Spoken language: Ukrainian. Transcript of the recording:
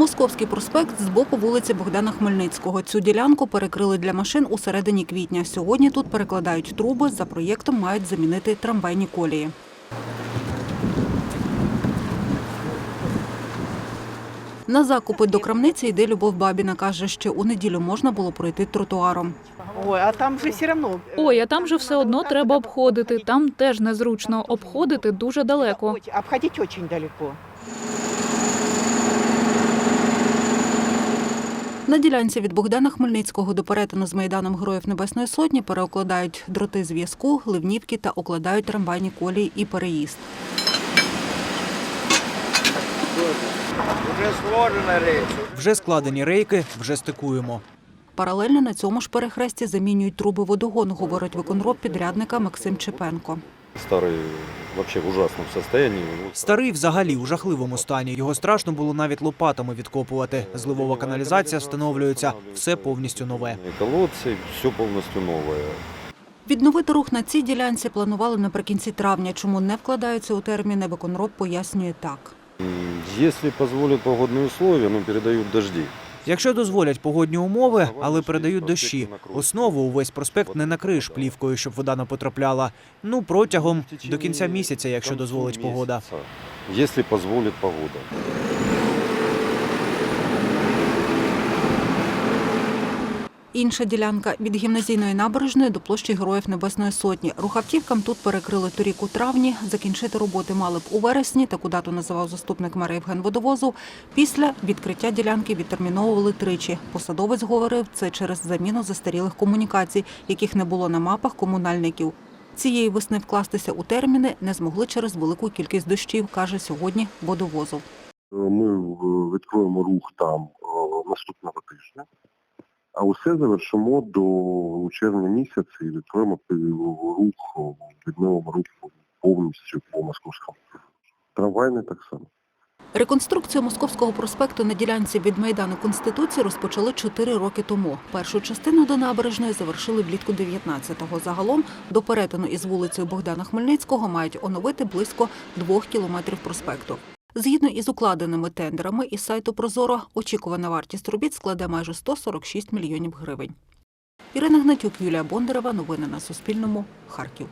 Московський проспект з боку вулиці Богдана Хмельницького. Цю ділянку перекрили для машин у середині квітня. Сьогодні тут перекладають труби. За проєктом мають замінити трамвайні колії. На закупи до крамниці йде Любов Бабіна. Каже, що у неділю можна було пройти тротуаром. Ой, а там же все равно. Ой, а там же все одно треба обходити. Там теж незручно. Обходити дуже далеко. Обходить очень далеко. На ділянці від Богдана Хмельницького до перетину з Майданом Героїв Небесної Сотні переокладають дроти зв'язку, ливнівки та окладають трамвайні колії і переїзд. Уже сложена рейс. Вже складені рейки, вже стикуємо. Паралельно на цьому ж перехресті замінюють труби водогону, говорить виконроб підрядника Максим Чепенко. Старый вообще в ужасном состоянии. Старий взагалі у жахливому стані. Його страшно було навіть лопатами відкопувати. Зливова каналізація встановлюється, все повністю нове. И колодцы, все полностью новое. Відновити рух на цій ділянці планували наприкінці травня. Чому не вкладаються у терміни, виконроб пояснює так. М, Если позволят погодные условия, ну, передают дожди. Якщо дозволять погодні умови, але передають дощі. Основу увесь проспект не накриєш плівкою, щоб вода не потрапляла. Ну протягом до кінця місяця, якщо дозволить погода. Якщо дозволить погода. Інша ділянка від гімназійної набережної до площі Героїв Небесної Сотні. Рух автівкам тут перекрили торік у травні. Закінчити роботи мали б у вересні, таку дату називав заступник мера Євген Водовозов. Після відкриття ділянки відтерміновували тричі. Посадовець говорив, це через заміну застарілих комунікацій, яких не було на мапах комунальників. Цієї весни вкластися у терміни не змогли через велику кількість дощів, каже сьогодні Водовозов. Ми е, відкроємо рух там е, наступного тижня, а усе завершимо до червня місяця і відкроємо рух, відновимо рух повністю по московському. Трамвайний так само. Реконструкцію Московського проспекту на ділянці від Майдану Конституції розпочали чотири роки тому. Першу частину до набережної завершили влітку 19-го. Загалом до перетину із вулицею Богдана Хмельницького мають оновити близько двох кілометрів проспекту. Згідно із укладеними тендерами із сайту Прозоро, очікувана вартість робіт складе майже 146 мільйонів гривень. Ірина Гнатюк, Юлія Бондарева. Новини на Суспільному. Харків.